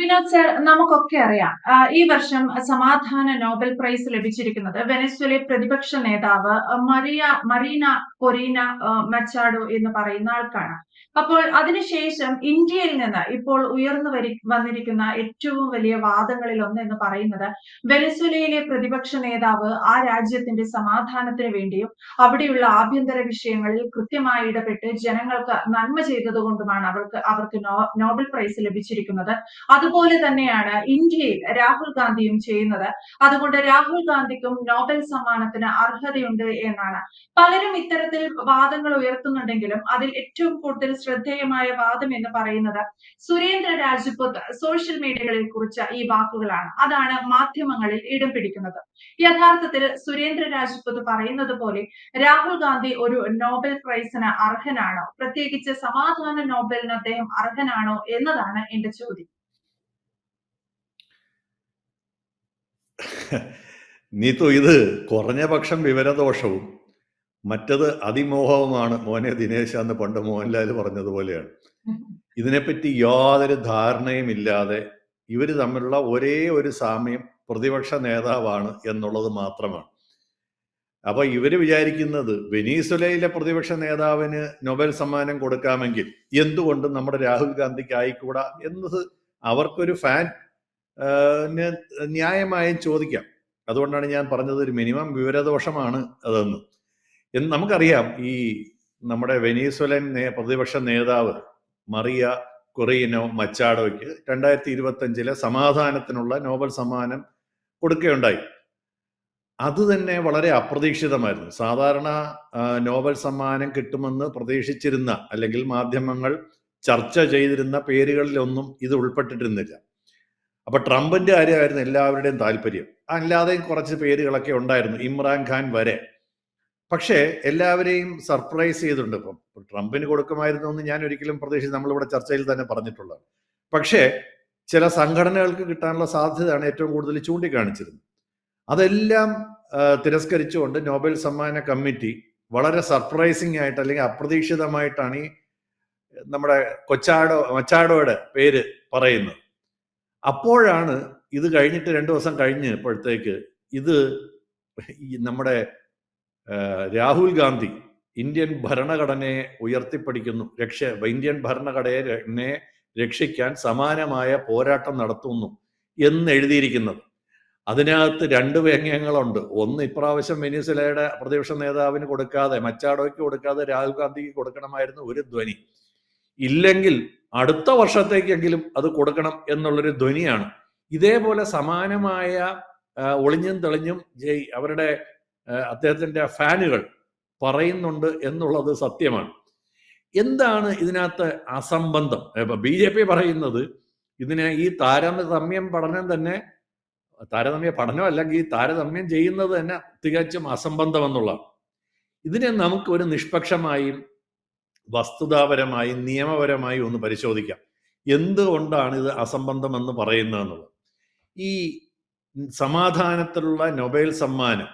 Vinod sir നമുക്കൊക്കെ അറിയാം. ഈ വർഷം സമാധാന നോബൽ പ്രൈസ് ലഭിച്ചിരിക്കുന്നത് വെനസ്വലെ പ്രതിപക്ഷ നേതാവ് മറിയ മറീന കൊറീന മച്ചാഡോ എന്ന് പറയുന്ന ആൾക്കാണ് അപ്പോൾ അതിനുശേഷം ഇന്ത്യയിൽ നിന്ന് ഇപ്പോൾ ഉയർന്നു വരി വന്നിരിക്കുന്ന ഏറ്റവും വലിയ വാദങ്ങളിൽ ഒന്ന് എന്ന് പറയുന്നത് വെനസ്വലയിലെ പ്രതിപക്ഷ നേതാവ് ആ രാജ്യത്തിന്റെ സമാധാനത്തിന് വേണ്ടിയും അവിടെയുള്ള ആഭ്യന്തര വിഷയങ്ങളിൽ കൃത്യമായി ഇടപെട്ട് ജനങ്ങൾക്ക് നന്മ ചെയ്തതുകൊണ്ടുമാണ് അവർക്ക് അവർക്ക് നോബൽ പ്രൈസ് ലഭിച്ചിരിക്കുന്നത്. അതുപോലെ തന്നെയാണ് ഇന്ത്യയിൽ രാഹുൽ ഗാന്ധിയും ചെയ്യുന്നത്. അതുകൊണ്ട് രാഹുൽ ഗാന്ധിക്കും നോബൽ സമ്മാനത്തിന് അർഹതയുണ്ട് എന്നാണ്. പലരും ഇത്തരത്തിൽ വാദങ്ങൾ ഉയർത്തുന്നുണ്ടെങ്കിലും അതിൽ ഏറ്റവും കൂടുതൽ ശ്രദ്ധേയമായ വാദം എന്ന് പറയുന്നത് സുരേന്ദ്ര രാജ്പുത് സോഷ്യൽ മീഡിയകളിൽ കുറിച്ച ഈ വാക്കുകളാണ്. അതാണ് മാധ്യമങ്ങളിൽ ഇടം പിടിക്കുന്നത്. യഥാർത്ഥത്തിൽ സുരേന്ദ്ര രാജ്പുത് പറയുന്നത് പോലെ രാഹുൽ ഗാന്ധി ഒരു നോബൽ പ്രൈസിന് അർഹനാണോ? പ്രത്യേകിച്ച് സമാധാന നോബലിന് അദ്ദേഹം അർഹനാണോ എന്നതാണ് എന്റെ ചോദ്യം. നീതു ഇത് കുറഞ്ഞ പക്ഷം വിവരദോഷവും മറ്റത് അതിമോഹവുമാണ് മോനെ ദിനേശ എന്ന് പണ്ട് മോഹൻലാൽ പറഞ്ഞതുപോലെയാണ്. ഇതിനെപ്പറ്റി യാതൊരു ധാരണയും ഇല്ലാതെ ഇവർ തമ്മിലുള്ള ഒരേ ഒരു സാമ്യം പ്രതിപക്ഷ നേതാവാണ് എന്നുള്ളത് മാത്രമാണ്. അപ്പൊ ഇവർ വിചാരിക്കുന്നത് വെനീസുലയിലെ പ്രതിപക്ഷ നേതാവിന് നൊബൽ സമ്മാനം കൊടുക്കാമെങ്കിൽ എന്തുകൊണ്ട് നമ്മുടെ രാഹുൽ ഗാന്ധിക്ക് ആയിക്കൂടാ എന്നത് അവർക്കൊരു ഫാൻ ന്യായമായും ചോദിക്കാം. അതുകൊണ്ടാണ് ഞാൻ പറഞ്ഞത് ഒരു മിനിമം വിവരദോഷമാണ് അതെന്ന്. എന്ന് നമുക്കറിയാം ഈ നമ്മുടെ വെനീസ്വലൻ പ്രതിപക്ഷ നേതാവ് മറിയ കൊറിയനോ മച്ചാഡോയ്ക്ക് രണ്ടായിരത്തി ഇരുപത്തി അഞ്ചിലെ സമാധാനത്തിനുള്ള നോബൽ സമ്മാനം കൊടുക്കുകയുണ്ടായി. അത് തന്നെ വളരെ അപ്രതീക്ഷിതമായിരുന്നു. സാധാരണ നോബൽ സമ്മാനം കിട്ടുമെന്ന് പ്രതീക്ഷിച്ചിരുന്ന അല്ലെങ്കിൽ മാധ്യമങ്ങൾ ചർച്ച ചെയ്തിരുന്ന പേരുകളിലൊന്നും ഇത് ഉൾപ്പെട്ടിട്ടിരുന്നില്ല അപ്പൊ ട്രംപിന്റെ കാര്യമായിരുന്നു എല്ലാവരുടെയും താല്പര്യം. അല്ലാതെയും കുറച്ച് പേരുകളൊക്കെ ഉണ്ടായിരുന്നു ഇമ്രാൻ ഖാൻ വരെ. പക്ഷേ എല്ലാവരെയും സർപ്രൈസ് ചെയ്തിട്ടുണ്ട് ഇപ്പം. ട്രംപിന് കൊടുക്കുമായിരുന്നു എന്ന് ഞാൻ ഒരിക്കലും പ്രതീക്ഷിച്ച് നമ്മളിവിടെ ചർച്ചയിൽ തന്നെ പറഞ്ഞിട്ടുള്ളത് പക്ഷേ ചില സംഘടനകൾക്ക് കിട്ടാനുള്ള സാധ്യതയാണ് ഏറ്റവും കൂടുതൽ ചൂണ്ടിക്കാണിച്ചിരുന്നത്. അതെല്ലാം തിരസ്കരിച്ചുകൊണ്ട് നോബൽ സമ്മാന കമ്മിറ്റി വളരെ സർപ്രൈസിംഗ് ആയിട്ട് അല്ലെങ്കിൽ അപ്രതീക്ഷിതമായിട്ടാണ് ഈ നമ്മുടെ കൊച്ചാടോ മച്ചാടോയുടെ പേര് പറയുന്നത്. അപ്പോഴാണ് ഇത് കഴിഞ്ഞിട്ട് രണ്ട് ദിവസം കഴിഞ്ഞ് ഇപ്പോഴത്തേക്ക് ഇത് നമ്മുടെ രാഹുൽ ഗാന്ധി ഇന്ത്യൻ ഭരണഘടനയെ ഉയർത്തിപ്പിടിക്കുന്നു. രക്ഷ ഇന്ത്യൻ ഭരണഘടനയെ രക്ഷിക്കാൻ സമാനമായ പോരാട്ടം നടത്തുന്നു എന്ന് എഴുതിയിരിക്കുന്നത് അതിനകത്ത് രണ്ട് വ്യംഗ്യങ്ങളുണ്ട്. ഒന്ന് ഇപ്രാവശ്യം വെനിസുലയുടെ പ്രതിപക്ഷ നേതാവിന് കൊടുക്കാതെ മച്ചാടോയ്ക്ക് കൊടുക്കാതെ രാഹുൽ ഗാന്ധിക്ക് കൊടുക്കണമായിരുന്നു ഒരു ധ്വനി. ഇല്ലെങ്കിൽ അടുത്ത വർഷത്തേക്കെങ്കിലും അത് കൊടുക്കണം എന്നുള്ളൊരു ധ്വനിയാണ്. ഇതേപോലെ സമാനമായ ഒളിഞ്ഞും തെളിഞ്ഞും ജയ് അവരുടെ അദ്ദേഹത്തിന്റെ ഫാനുകൾ പറയുന്നുണ്ട് എന്നുള്ളത് സത്യമാണ്. എന്താണ് ഇതിനകത്ത് അസംബന്ധം? ബി ജെ പി പറയുന്നത് ഇതിനെ ഈ താരതമ്യം പഠനം തന്നെ താരതമ്യ പഠനം അല്ലെങ്കിൽ ഈ താരതമ്യം ചെയ്യുന്നത് തന്നെ തികച്ചും അസംബന്ധം ഇതിനെ നമുക്ക് ഒരു നിഷ്പക്ഷമായും വസ്തുതാപരമായും നിയമപരമായി ഒന്ന് പരിശോധിക്കാം. എന്തുകൊണ്ടാണ് ഇത് അസംബന്ധം എന്ന് പറയുന്നതെന്നുള്ളത്? ഈ സമാധാനത്തിലുള്ള നൊബേൽ സമ്മാനം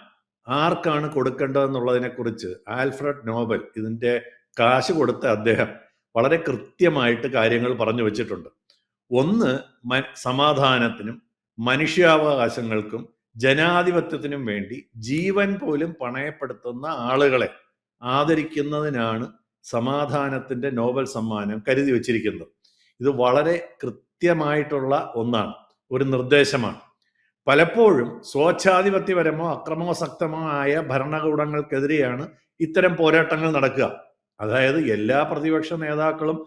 ആർക്കാണ് കൊടുക്കേണ്ടതെന്നുള്ളതിനെ കുറിച്ച് ആൽഫ്രഡ് നോബൽ ഇതിന്റെ കാശ് കൊടുത്ത അദ്ദേഹം വളരെ കൃത്യമായിട്ട് കാര്യങ്ങൾ പറഞ്ഞു വെച്ചിട്ടുണ്ട്. ഒന്ന് സമാധാനത്തിനും മനുഷ്യാവകാശങ്ങൾക്കും ജനാധിപത്യത്തിനും വേണ്ടി ജീവൻ പോലും പണയപ്പെടുത്തുന്ന ആളുകളെ ആദരിക്കുന്നതിനാണ് സമാധാനത്തിന്റെ നോബൽ സമ്മാനം കരുതി വച്ചിരിക്കുന്നത്. ഇത് വളരെ കൃത്യമായിട്ടുള്ള ഒന്നാണ്. ഒരു നിർദ്ദേശമാണ്. പലപ്പോഴും സ്വേച്ഛാധിപത്യപരമോ അക്രമാസക്തമോ ആയ ഭരണകൂടങ്ങൾക്കെതിരെയാണ് ഇത്തരം പോരാട്ടങ്ങൾ നടക്കുക. അതായത് എല്ലാ പ്രതിപക്ഷ നേതാക്കളും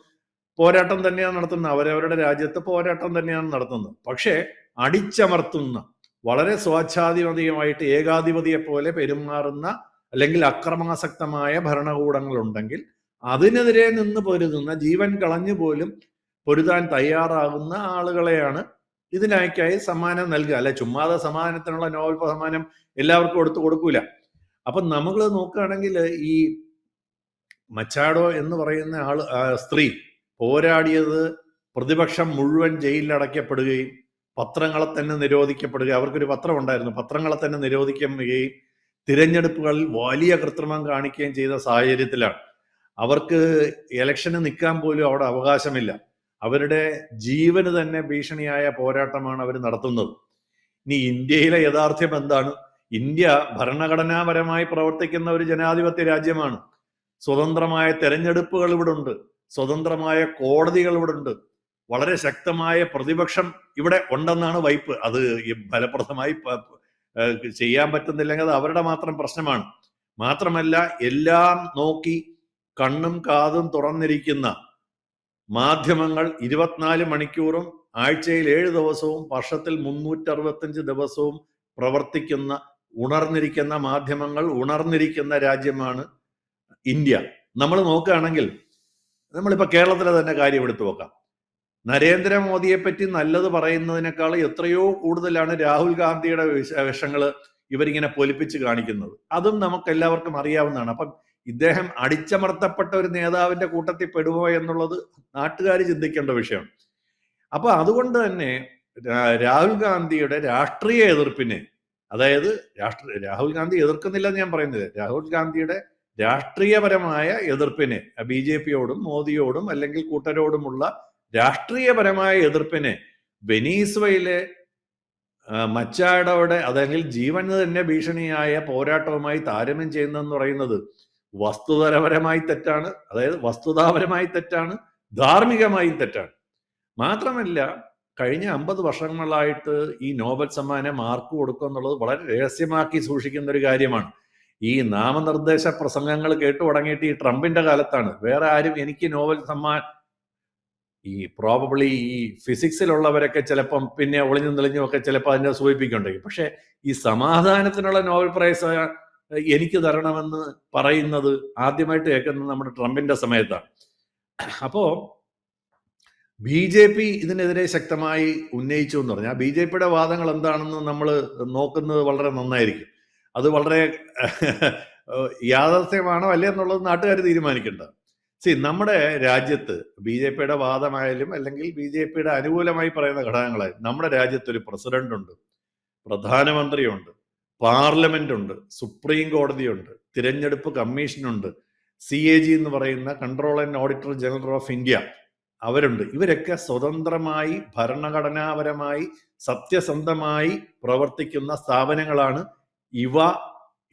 പോരാട്ടം തന്നെയാണ് നടത്തുന്നത്. അവരവരുടെ രാജ്യത്ത് പോരാട്ടം തന്നെയാണ് നടത്തുന്നത്. പക്ഷേ അടിച്ചമർത്തുന്ന വളരെ സ്വേച്ഛാധിപതിയുമായിട്ട് ഏകാധിപതിയെ പോലെ പെരുമാറുന്ന അല്ലെങ്കിൽ അക്രമാസക്തമായ ഭരണകൂടങ്ങളുണ്ടെങ്കിൽ അതിനെതിരെ നിന്ന് പൊരുതുന്ന ജീവൻ കളഞ്ഞു പോലും പൊരുതാൻ തയ്യാറാകുന്ന ആളുകളെയാണ് ഇതിനായിക്കായി സമ്മാനം നൽകുക. അല്ലെ ചുമ്മാതെ സമ്മാനത്തിനുള്ള നോവൽ സമ്മാനം എല്ലാവർക്കും കൊടുത്തു കൊടുക്കൂല. അപ്പൊ നമ്മൾ നോക്കുകയാണെങ്കിൽ ഈ മച്ചാഡോ എന്ന് പറയുന്ന ആൾ സ്ത്രീ പോരാടിയത് പ്രതിപക്ഷം മുഴുവൻ ജയിലിൽ അടയ്ക്കപ്പെടുകയും പത്രങ്ങളെ തന്നെ നിരോധിക്കപ്പെടുകയും അവർക്കൊരു പത്രം ഉണ്ടായിരുന്നു. പത്രങ്ങളെ തന്നെ നിരോധിക്കുകയും തിരഞ്ഞെടുപ്പുകളിൽ വലിയ കൃത്രിമം കാണിക്കുകയും ചെയ്ത സാഹചര്യത്തിലാണ്. അവർക്ക് ഇലക്ഷന് നിൽക്കാൻ പോലും അവിടെ അവകാശമില്ല. അവരുടെ ജീവന് തന്നെ ഭീഷണിയായ പോരാട്ടമാണ് അവർ നടത്തുന്നത്. ഇനി ഇന്ത്യയിലെ യഥാർത്ഥ്യം എന്താണ്? ഇന്ത്യ ഭരണഘടനാപരമായി പ്രവർത്തിക്കുന്ന ഒരു ജനാധിപത്യ രാജ്യമാണ്. സ്വതന്ത്രമായ തെരഞ്ഞെടുപ്പുകൾ ഇവിടെ ഉണ്ട്. സ്വതന്ത്രമായ കോടതികൾ ഇവിടെ ഉണ്ട്. വളരെ ശക്തമായ പ്രതിപക്ഷം ഇവിടെ ഉണ്ടെന്നാണ് വൈപ്പ്. അത് ഫലപ്രദമായി ചെയ്യാൻ പറ്റുന്നില്ലെങ്കിൽ അത് അവരുടെ മാത്രം പ്രശ്നമാണ്. മാത്രമല്ല എല്ലാം നോക്കി കണ്ണും കാതും തുറന്നിരിക്കുന്ന മാധ്യമങ്ങൾ ഇരുപത്തിനാല് മണിക്കൂറും ആഴ്ചയിൽ ഏഴ് ദിവസവും വർഷത്തിൽ മുന്നൂറ്റി അറുപത്തഞ്ച് ദിവസവും പ്രവർത്തിക്കുന്ന ഉണർന്നിരിക്കുന്ന മാധ്യമങ്ങൾ ഉണർന്നിരിക്കുന്ന രാജ്യമാണ് ഇന്ത്യ. നമ്മൾ നോക്കുകയാണെങ്കിൽ നമ്മളിപ്പോൾ കേരളത്തിലെ തന്നെ കാര്യം എടുത്തു നോക്കാം. നരേന്ദ്രമോദിയെ പറ്റി നല്ലത് പറയുന്നതിനേക്കാൾ എത്രയോ കൂടുതലാണ് രാഹുൽ ഗാന്ധിയുടെ വിഷ- വിഷങ്ങൾ ഇവരിങ്ങനെ പൊലിപ്പിച്ച് കാണിക്കുന്നത്. അതും നമുക്ക് എല്ലാവർക്കും അറിയാവുന്നതാണ്. അപ്പം ഇദ്ദേഹം അടിച്ചമർത്തപ്പെട്ട ഒരു നേതാവിന്റെ കൂട്ടത്തിൽ പെടുമോ എന്നുള്ളത് നാട്ടുകാർ ചിന്തിക്കേണ്ട വിഷയമാണ് അപ്പൊ അതുകൊണ്ട് തന്നെ രാഹുൽ ഗാന്ധിയുടെ രാഷ്ട്രീയ എതിർപ്പിനെ അതായത് രാഷ്ട്രീയ രാഹുൽ ഗാന്ധി എതിർക്കുന്നില്ലെന്ന് ഞാൻ പറയുന്നത് രാഹുൽ ഗാന്ധിയുടെ രാഷ്ട്രീയപരമായ എതിർപ്പിനെ ബി ജെ പിയോടും മോദിയോടും അല്ലെങ്കിൽ കൂട്ടരോടുമുള്ള രാഷ്ട്രീയപരമായ എതിർപ്പിനെ വെനീസ്വയിലെ മച്ചാടോടെ അല്ലെങ്കിൽ ജീവന് തന്നെ ഭീഷണിയായ പോരാട്ടവുമായി താരതമ്യം ചെയ്യുന്നതെന്ന് പറയുന്നത് വസ്തുതരപരമായി തെറ്റാണ് അതായത് വസ്തുതാപരമായി തെറ്റാണ് ധാർമ്മികമായും തെറ്റാണ്. മാത്രമല്ല കഴിഞ്ഞ അമ്പത് വർഷങ്ങളായിട്ട് ഈ നോബൽ സമ്മാനം മാർക്ക് കൊടുക്കുക എന്നുള്ളത് വളരെ രഹസ്യമാക്കി സൂക്ഷിക്കുന്ന ഒരു കാര്യമാണ്. ഈ നാമനിർദ്ദേശ പ്രസംഗങ്ങൾ കേട്ടു തുടങ്ങിയിട്ട് ഈ ട്രംപിന്റെ കാലത്താണ്. വേറെ ആരും എനിക്ക് നോബൽ സമ്മാൻ ഈ പ്രോബബ്ലി ഈ ഫിസിക്സിലുള്ളവരൊക്കെ ചിലപ്പം പിന്നെ ഒളിഞ്ഞും തെളിഞ്ഞും ഒക്കെ ചിലപ്പോൾ അതിനെ സൂചിപ്പിക്കുന്നുണ്ടെങ്കിൽ പക്ഷെ ഈ സമാധാനത്തിനുള്ള നോബൽ പ്രൈസ് എനിക്ക് തരണമെന്ന് പറയുന്നത് ആദ്യമായിട്ട് കേൾക്കുന്നത് നമ്മുടെ ട്രംപിന്റെ സമയത്താണ്. അപ്പോ ബി ജെ പി ഇതിനെതിരെ ശക്തമായി ഉന്നയിച്ചു എന്ന് പറഞ്ഞാൽ ബി ജെ പിയുടെ വാദങ്ങൾ എന്താണെന്ന് നമ്മൾ നോക്കുന്നത് വളരെ നന്നായിരിക്കും. അത് വളരെ യാഥാർത്ഥ്യമാണോ അല്ലേ എന്നുള്ളത് നാട്ടുകാർ തീരുമാനിക്കേണ്ട. സി നമ്മുടെ രാജ്യത്ത് ബി ജെ പിയുടെ വാദമായാലും അല്ലെങ്കിൽ ബി ജെ പിയുടെ അനുകൂലമായി പറയുന്ന ഘടകങ്ങളായാലും നമ്മുടെ രാജ്യത്ത് ഒരു പ്രസിഡന്റ് ഉണ്ട് പ്രധാനമന്ത്രിയുണ്ട് പാർലമെന്റ് ഉണ്ട് സുപ്രീം കോടതിയുണ്ട് തിരഞ്ഞെടുപ്പ് കമ്മീഷനുണ്ട് സി എ ജി എന്ന് പറയുന്ന control and auditor general of India അവരുണ്ട്. ഇവരൊക്കെ സ്വതന്ത്രമായി ഭരണഘടനാപരമായി സത്യസന്ധമായി പ്രവർത്തിക്കുന്ന സ്ഥാപനങ്ങളാണ്. ഇവ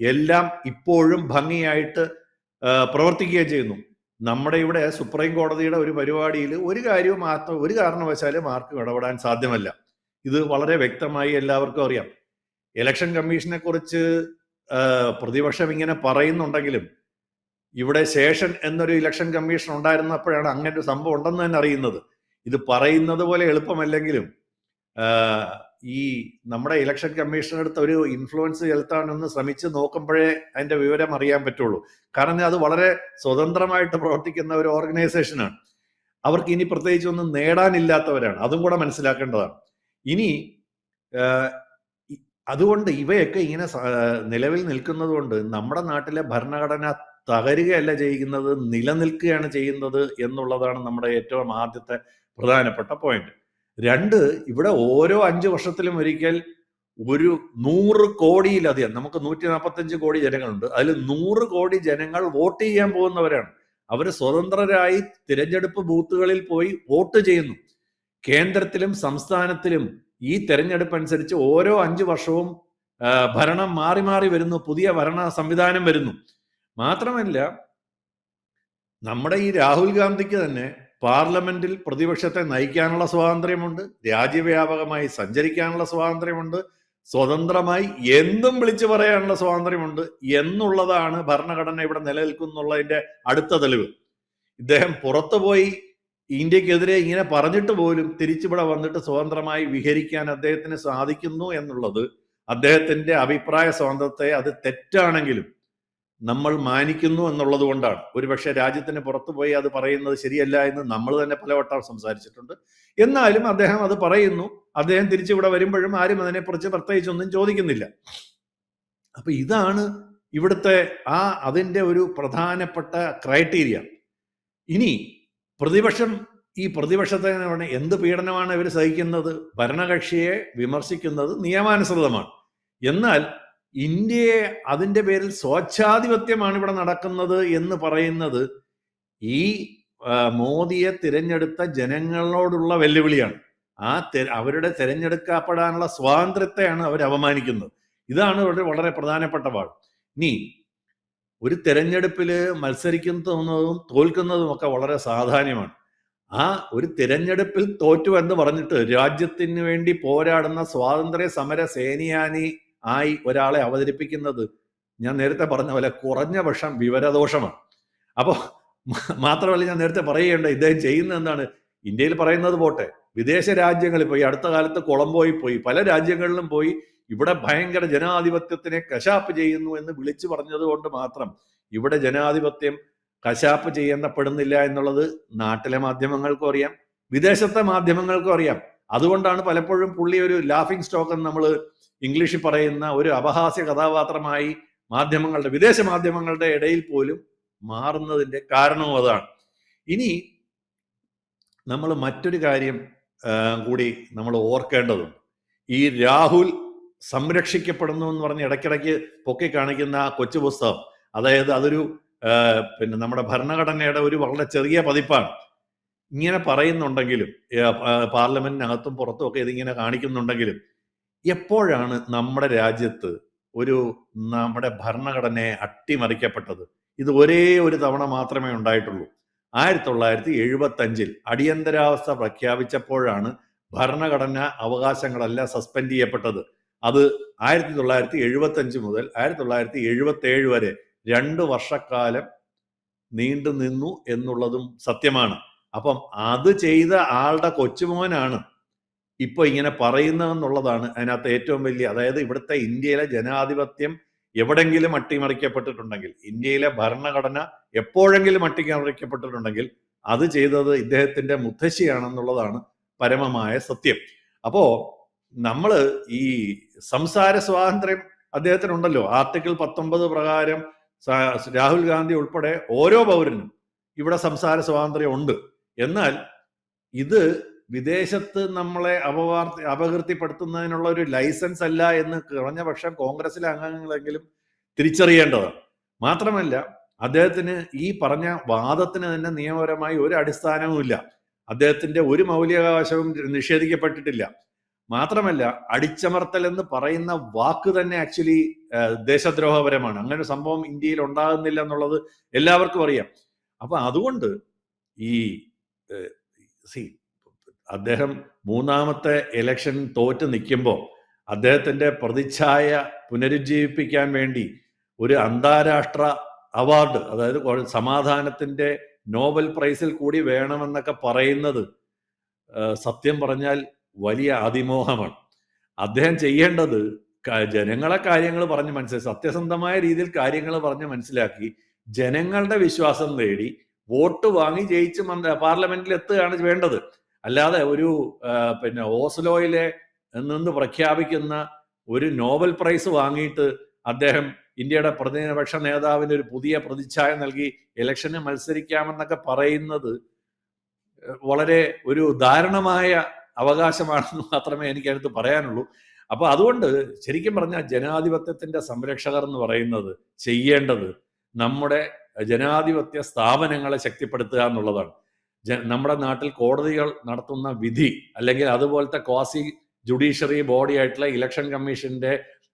എല്ലാം ഇപ്പോഴും ഭംഗിയായിട്ട് പ്രവർത്തിക്കുകയും ചെയ്യുന്നു. നമ്മുടെ ഇവിടെ സുപ്രീം കോടതിയുടെ ഒരു പരിപാടിയിൽ ഒരു കാര്യവും ഒരു കാരണവശാലും ആർക്കും ഇടപെടാൻ സാധ്യമല്ല. ഇത് വളരെ വ്യക്തമായി എല്ലാവർക്കും അറിയാം. ഇലക്ഷൻ കമ്മീഷനെ കുറിച്ച് പ്രതിപക്ഷം ഇങ്ങനെ പറയുന്നുണ്ടെങ്കിലും ഇവിടെ ശേഷൻ എന്നൊരു ഇലക്ഷൻ കമ്മീഷൻ ഉണ്ടായിരുന്നപ്പോഴാണ് അങ്ങനെ ഒരു സംഭവം ഉണ്ടെന്ന് തന്നെ അറിയുന്നത്. ഇത് പറയുന്നത് പോലെ എളുപ്പമല്ലെങ്കിലും ഈ നമ്മുടെ ഇലക്ഷൻ കമ്മീഷനടുത്ത് ഒരു ഇൻഫ്ലുവൻസ് ചെലുത്താനൊന്ന് ശ്രമിച്ച് നോക്കുമ്പോഴേ അതിന്റെ വിവരം അറിയാൻ പറ്റുള്ളൂ. കാരണം അത് വളരെ സ്വതന്ത്രമായിട്ട് പ്രവർത്തിക്കുന്ന ഒരു ഓർഗനൈസേഷനാണ്. അവർക്ക് ഇനി പ്രത്യേകിച്ച് ഒന്നും നേടാനില്ലാത്തവരാണ്. അതും കൂടെ മനസ്സിലാക്കേണ്ടതാണ്. ഇനി അതുകൊണ്ട് ഇവയൊക്കെ ഇങ്ങനെ നിലവിൽ നിൽക്കുന്നത് കൊണ്ട് നമ്മുടെ നാട്ടിലെ ഭരണഘടന തകരുകയല്ല ചെയ്യുന്നത് നിലനിൽക്കുകയാണ് ചെയ്യുന്നത് എന്നുള്ളതാണ് നമ്മുടെ ഏറ്റവും ആദ്യത്തെ പ്രധാനപ്പെട്ട പോയിന്റ് രണ്ട് ഇവിടെ ഓരോ അഞ്ച് വർഷത്തിലും ഒരിക്കൽ ഒരു നൂറ് കോടിയിലധികം നമുക്ക് നൂറ്റി നാൽപ്പത്തഞ്ച് കോടി ജനങ്ങളുണ്ട്. അതിൽ നൂറ് കോടി ജനങ്ങൾ വോട്ട് ചെയ്യാൻ പോകുന്നവരാണ്. അവർ സ്വതന്ത്രരായി തിരഞ്ഞെടുപ്പ് ബൂത്തുകളിൽ പോയി വോട്ട് ചെയ്യുന്നു. കേന്ദ്രത്തിലും സംസ്ഥാനത്തിലും ഈ തെരഞ്ഞെടുപ്പ് അനുസരിച്ച് ഓരോ അഞ്ചു വർഷവും ഭരണം മാറി മാറി വരുന്നു പുതിയ ഭരണ സംവിധാനം വരുന്നു. മാത്രമല്ല നമ്മുടെ ഈ രാഹുൽ ഗാന്ധിക്ക് തന്നെ പാർലമെന്റിൽ പ്രതിപക്ഷത്തെ നയിക്കാനുള്ള സ്വാതന്ത്ര്യമുണ്ട് രാജ്യവ്യാപകമായി സഞ്ചരിക്കാനുള്ള സ്വാതന്ത്ര്യമുണ്ട് സ്വതന്ത്രമായി എന്തും വിളിച്ചു പറയാനുള്ള സ്വാതന്ത്ര്യമുണ്ട് എന്നുള്ളതാണ് ഭരണഘടന ഇവിടെ നിലനിൽക്കുന്നുള്ളതിന്റെ അടുത്ത തെളിവ്. ഇദ്ദേഹം പുറത്തു പോയി ഇന്ത്യക്കെതിരെ ഇങ്ങനെ പറഞ്ഞിട്ട് പോലും തിരിച്ചിവിടെ വന്നിട്ട് സ്വതന്ത്രമായി വിഹരിക്കാൻ അദ്ദേഹത്തിന് സാധിക്കുന്നു എന്നുള്ളത് അദ്ദേഹത്തിന്റെ അഭിപ്രായ സ്വാതന്ത്ര്യത്തെ അത് തെറ്റാണെങ്കിലും നമ്മൾ മാനിക്കുന്നു എന്നുള്ളത് കൊണ്ടാണ്. ഒരുപക്ഷെ രാജ്യത്തിന് പുറത്തു പോയി അത് പറയുന്നത് ശരിയല്ല എന്ന് നമ്മൾ തന്നെ പലവട്ടം സംസാരിച്ചിട്ടുണ്ട്. എന്നാലും അദ്ദേഹം അത് പറയുന്നു. അദ്ദേഹം തിരിച്ചിവിടെ വരുമ്പോഴും ആരും അതിനെക്കുറിച്ച് പ്രത്യേകിച്ചൊന്നും ചോദിക്കുന്നില്ല. അപ്പൊ ഇതാണ് ഇവിടുത്തെ ആ അതിന്റെ ഒരു പ്രധാനപ്പെട്ട ക്രൈറ്റീരിയ. ഇനി പ്രതിപക്ഷം ഈ പ്രതിപക്ഷത്തെ എന്ത് പീഡനമാണ് ഇവർ സഹിക്കുന്നത്? ഭരണകക്ഷിയെ വിമർശിക്കുന്നത് നിയമാനുസൃതമാണ്. എന്നാൽ ഇന്ത്യയെ അതിന്റെ പേരിൽ സ്വേച്ഛാധിപത്യമാണ് ഇവിടെ നടക്കുന്നത് എന്ന് പറയുന്നത് ഈ മോദിയെ തിരഞ്ഞെടുത്ത ജനങ്ങളോടുള്ള വെല്ലുവിളിയാണ്. ആ അവരുടെ തിരഞ്ഞെടുക്കപ്പെടാനുള്ള സ്വാതന്ത്ര്യത്തെയാണ് അവർ അപമാനിക്കുന്നത്. ഇതാണ് ഇവിടെ വളരെ പ്രധാനപ്പെട്ട പാട് ഇനി ഒരു തിരഞ്ഞെടുപ്പിൽ മത്സരിക്കുന്നതും തോൽക്കുന്നതും ഒക്കെ വളരെ സാധാന്യമാണ്. ആ ഒരു തിരഞ്ഞെടുപ്പിൽ തോറ്റു എന്ന് പറഞ്ഞിട്ട് രാജ്യത്തിന് വേണ്ടി പോരാടുന്ന സ്വാതന്ത്ര്യ സമര സേനിയാനി ആയി ഒരാളെ അവതരിപ്പിക്കുന്നത് ഞാൻ നേരത്തെ പറഞ്ഞ പോലെ കുറഞ്ഞ പക്ഷം വിവരദോഷമാണ്. അപ്പോൾ മാത്രമല്ല ഞാൻ നേരത്തെ പറയേണ്ട ഇദ്ദേഹം ചെയ്യുന്ന എന്താണ്? ഇന്ത്യയിൽ പറയുന്നത് പോട്ടെ വിദേശ രാജ്യങ്ങളിൽ പോയി അടുത്ത കാലത്ത് കൊളംബോയിൽ പോയി പല രാജ്യങ്ങളിലും പോയി ഇവിടെ ഭയങ്കര ജനാധിപത്യത്തിനെ കശാപ്പ് ചെയ്യുന്നു എന്ന് വിളിച്ചു പറഞ്ഞത് കൊണ്ട് മാത്രം ഇവിടെ ജനാധിപത്യം കശാപ്പ് ചെയ്യപ്പെടുന്നില്ല എന്നുള്ളത് നാട്ടിലെ മാധ്യമങ്ങൾക്കും അറിയാം വിദേശത്തെ മാധ്യമങ്ങൾക്കും അറിയാം. അതുകൊണ്ടാണ് പലപ്പോഴും പുള്ളി ഒരു ലാഫിംഗ് സ്റ്റോക്ക് എന്ന് നമ്മൾ ഇംഗ്ലീഷിൽ പറയുന്ന ഒരു അപഹാസ്യ കഥാപാത്രമായി മാധ്യമങ്ങളുടെ വിദേശ മാധ്യമങ്ങളുടെ ഇടയിൽ പോലും മാറുന്നതിന്റെ കാരണവും അതാണ്. ഇനി നമ്മൾ മറ്റൊരു കാര്യം കൂടി നമ്മൾ ഓർക്കേണ്ടതുണ്ട്. ഈ രാഹുൽ സംരക്ഷിക്കപ്പെടുന്നു എന്ന് പറഞ്ഞ് ഇടയ്ക്കിടയ്ക്ക് പൊക്കി കാണിക്കുന്ന ആ കൊച്ചു പുസ്തകം. അതായത് അതൊരു പിന്നെ നമ്മുടെ ഭരണഘടനയുടെ ഒരു വളരെ ചെറിയ പതിപ്പാണ്. ഇങ്ങനെ പറയുന്നുണ്ടെങ്കിലും പാർലമെന്റിനകത്തും പുറത്തും ഒക്കെ ഇതിങ്ങനെ കാണിക്കുന്നുണ്ടെങ്കിലും എപ്പോഴാണ് നമ്മുടെ രാജ്യത്ത് ഒരു നമ്മുടെ ഭരണഘടനയെ അട്ടിമറിക്കപ്പെട്ടത്? ഇത് ഒരേ ഒരു തവണ മാത്രമേ ഉണ്ടായിട്ടുള്ളൂ. ആയിരത്തി തൊള്ളായിരത്തി എഴുപത്തി അഞ്ചിൽ അടിയന്തരാവസ്ഥ പ്രഖ്യാപിച്ചപ്പോഴാണ് ഭരണഘടന അവകാശങ്ങളെല്ലാം സസ്പെൻഡ് ചെയ്യപ്പെട്ടത്. അത് ആയിരത്തി തൊള്ളായിരത്തി എഴുപത്തി അഞ്ച് മുതൽ ആയിരത്തി തൊള്ളായിരത്തി എഴുപത്തി ഏഴ് വരെ രണ്ട് വർഷക്കാലം നീണ്ടു നിന്നു എന്നുള്ളതും സത്യമാണ്. അപ്പം അത് ചെയ്ത ആളുടെ കൊച്ചുമോനാണ് ഇപ്പൊ ഇങ്ങനെ പറയുന്നതെന്നുള്ളതാണ് അതിനകത്ത് ഏറ്റവും വലിയ അതായത് ഇവിടുത്തെ ഇന്ത്യയിലെ ജനാധിപത്യം എവിടെങ്കിലും അട്ടിമറിക്കപ്പെട്ടിട്ടുണ്ടെങ്കിൽ ഇന്ത്യയിലെ ഭരണഘടന എപ്പോഴെങ്കിലും അട്ടിമറിക്കപ്പെട്ടിട്ടുണ്ടെങ്കിൽ അത് ചെയ്തത് ഇദ്ദേഹത്തിന്റെ മുത്തശ്ശിയാണെന്നുള്ളതാണ് പരമമായ സത്യം. അപ്പോ നമ്മൾ ഈ സംസാര സ്വാതന്ത്ര്യം അദ്ദേഹത്തിനുണ്ടല്ലോ. ആർട്ടിക്കിൾ പത്തൊമ്പത് പ്രകാരം രാഹുൽ ഗാന്ധി ഉൾപ്പെടെ ഓരോ പൗരനും ഇവിടെ സംസാര സ്വാതന്ത്ര്യം ഉണ്ട്. എന്നാൽ ഇത് വിദേശത്ത് നമ്മളെ അപവാർത്തി അപകീർത്തിപ്പെടുത്തുന്നതിനുള്ള ഒരു ലൈസൻസ് അല്ല എന്ന് കുറഞ്ഞ പക്ഷം കോൺഗ്രസിലെ അംഗങ്ങളെങ്കിലും തിരിച്ചറിയേണ്ടതാണ്. മാത്രമല്ല അദ്ദേഹത്തിന് ഈ പറഞ്ഞ വാദത്തിന് തന്നെ നിയമപരമായി ഒരു അടിസ്ഥാനവുമില്ല. അദ്ദേഹത്തിന്റെ ഒരു മൗലികാവകാശവും നിഷേധിക്കപ്പെട്ടിട്ടില്ല. മാത്രമല്ല അടിച്ചമർത്തൽ എന്ന് പറയുന്ന വാക്ക് തന്നെ ആക്ച്വലി ദേശദ്രോഹപരമാണ്. അങ്ങനെ ഒരു സംഭവം ഇന്ത്യയിൽ ഉണ്ടാകുന്നില്ല എന്നുള്ളത് എല്ലാവർക്കും അറിയാം. അപ്പൊ അതുകൊണ്ട് ഈ സി അദ്ദേഹം മൂന്നാമത്തെ ഇലക്ഷൻ തോറ്റ് നിൽക്കുമ്പോൾ അദ്ദേഹത്തിന്റെ പ്രതിച്ഛായ പുനരുജ്ജീവിപ്പിക്കാൻ വേണ്ടി ഒരു അന്താരാഷ്ട്ര അവാർഡ് അതായത് സമാധാനത്തിന്റെ നോബൽ പ്രൈസിൽ കൂടി വേണമെന്നൊക്കെ പറയുന്നത് സത്യം പറഞ്ഞാൽ വലിയ അതിമോഹമാണ്. അദ്ദേഹം ചെയ്യേണ്ടത് ജനങ്ങളെ കാര്യങ്ങൾ പറഞ്ഞ് മനസ്സിലാക്കി സത്യസന്ധമായ രീതിയിൽ കാര്യങ്ങൾ പറഞ്ഞ് മനസ്സിലാക്കി ജനങ്ങളുടെ വിശ്വാസം നേടി വോട്ട് വാങ്ങി ജയിച്ച് പാർലമെന്റിൽ എത്തുകയാണ് വേണ്ടത്. അല്ലാതെ ഒരു പിന്നെ ഓസ്ലോയിലെ നിന്ന് പ്രഖ്യാപിക്കുന്ന ഒരു നോബൽ പ്രൈസ് വാങ്ങിയിട്ട് അദ്ദേഹം ഇന്ത്യയുടെ പ്രതിപക്ഷ നേതാവിന് ഒരു പുതിയ പ്രതിച്ഛായ നൽകി ഇലക്ഷന് മത്സരിക്കാമെന്നൊക്കെ പറയുന്നത് വളരെ ഒരു ദാരുണമായ അവകാശമാണെന്ന് മാത്രമേ എനിക്കടുത്ത് പറയാനുള്ളൂ. അപ്പൊ അതുകൊണ്ട് ശരിക്കും പറഞ്ഞാൽ ജനാധിപത്യത്തിന്റെ സംരക്ഷകർ എന്ന് പറയുന്നത് ചെയ്യേണ്ടത് നമ്മുടെ ജനാധിപത്യ സ്ഥാപനങ്ങളെ ശക്തിപ്പെടുത്തുക എന്നുള്ളതാണ്. നമ്മുടെ നാട്ടിൽ കോടതികൾ നടത്തുന്ന വിധി അല്ലെങ്കിൽ അതുപോലത്തെ ക്വാസി ജുഡീഷ്യറി ബോഡി ആയിട്ടുള്ള ഇലക്ഷൻ കമ്മീഷന്റെ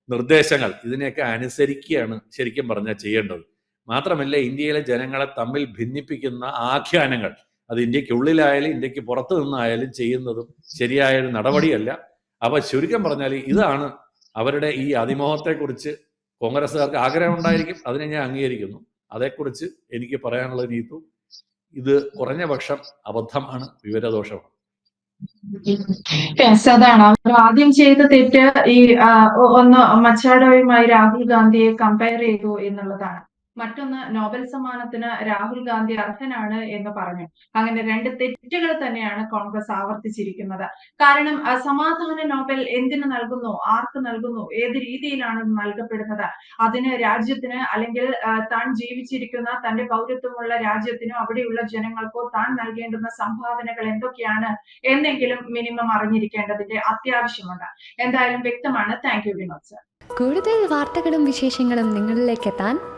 നിർദ്ദേശങ്ങൾ ഇതിനെയൊക്കെ അനുസരിക്കുകയാണ് ശരിക്കും പറഞ്ഞാൽ ചെയ്യേണ്ടത്. മാത്രമല്ല ഇന്ത്യയിലെ ജനങ്ങളെ തമ്മിൽ ഭിന്നിപ്പിക്കുന്ന ആഖ്യാനങ്ങൾ അത് ഇന്ത്യക്കുള്ളിലായാലും ഇന്ത്യയ്ക്ക് പുറത്തു നിന്നായാലും ചെയ്യുന്നതും ശരിയായ ഒരു നടപടിയല്ല. അപ്പൊ ചുരുക്കം പറഞ്ഞാൽ ഇതാണ് അവരുടെ ഈ അതിമോഹത്തെക്കുറിച്ച് കോൺഗ്രസ്സുകാർക്ക് ആഗ്രഹം ഉണ്ടായിരിക്കും. അതിനെ ഞാൻ അംഗീകരിക്കുന്നു. അതേക്കുറിച്ച് എനിക്ക് പറയാനുള്ള രീതി ഇത് കുറഞ്ഞ പക്ഷം അബദ്ധമാണ് വിവരദോഷമാണ്. അതാണ്. അവർ ആദ്യം ചെയ്ത തെറ്റ് ഈ ഒന്ന് മച്ചാഡോയുമായി രാഹുൽ ഗാന്ധിയെ കമ്പയർ ചെയ്തു എന്നുള്ളതാണ്. മറ്റൊന്ന് നോബൽ സമ്മാനത്തിന് രാഹുൽ ഗാന്ധി അർഹനാണ് എന്ന് പറഞ്ഞു. അങ്ങനെ രണ്ട് തെറ്റുകൾ തന്നെയാണ് കോൺഗ്രസ് ആവർത്തിച്ചിരിക്കുന്നത്. കാരണം സമാധാന നോബൽ എന്തിനു നൽകുന്നു? ആർക്ക് നൽകുന്നു? ഏത് രീതിയിലാണ് നൽകപ്പെടുന്നത്? അതിന് രാജ്യത്തിന് അല്ലെങ്കിൽ താൻ ജീവിച്ചിരിക്കുന്ന തന്റെ പൗരത്വമുള്ള രാജ്യത്തിനോ അവിടെയുള്ള ജനങ്ങൾക്കോ താൻ നൽകേണ്ടുന്ന സംഭാവനകൾ എന്തൊക്കെയാണ് എന്നെങ്കിലും മിനിമം അറിഞ്ഞിരിക്കേണ്ടതിന്റെ അത്യാവശ്യമുണ്ട്. എന്തായാലും വ്യക്തമാണ്. താങ്ക് യു വിനോദ് സർ കൂടുതൽ വാർത്തകളും വിശേഷങ്ങളും നിങ്ങളിലേക്ക് എത്താൻ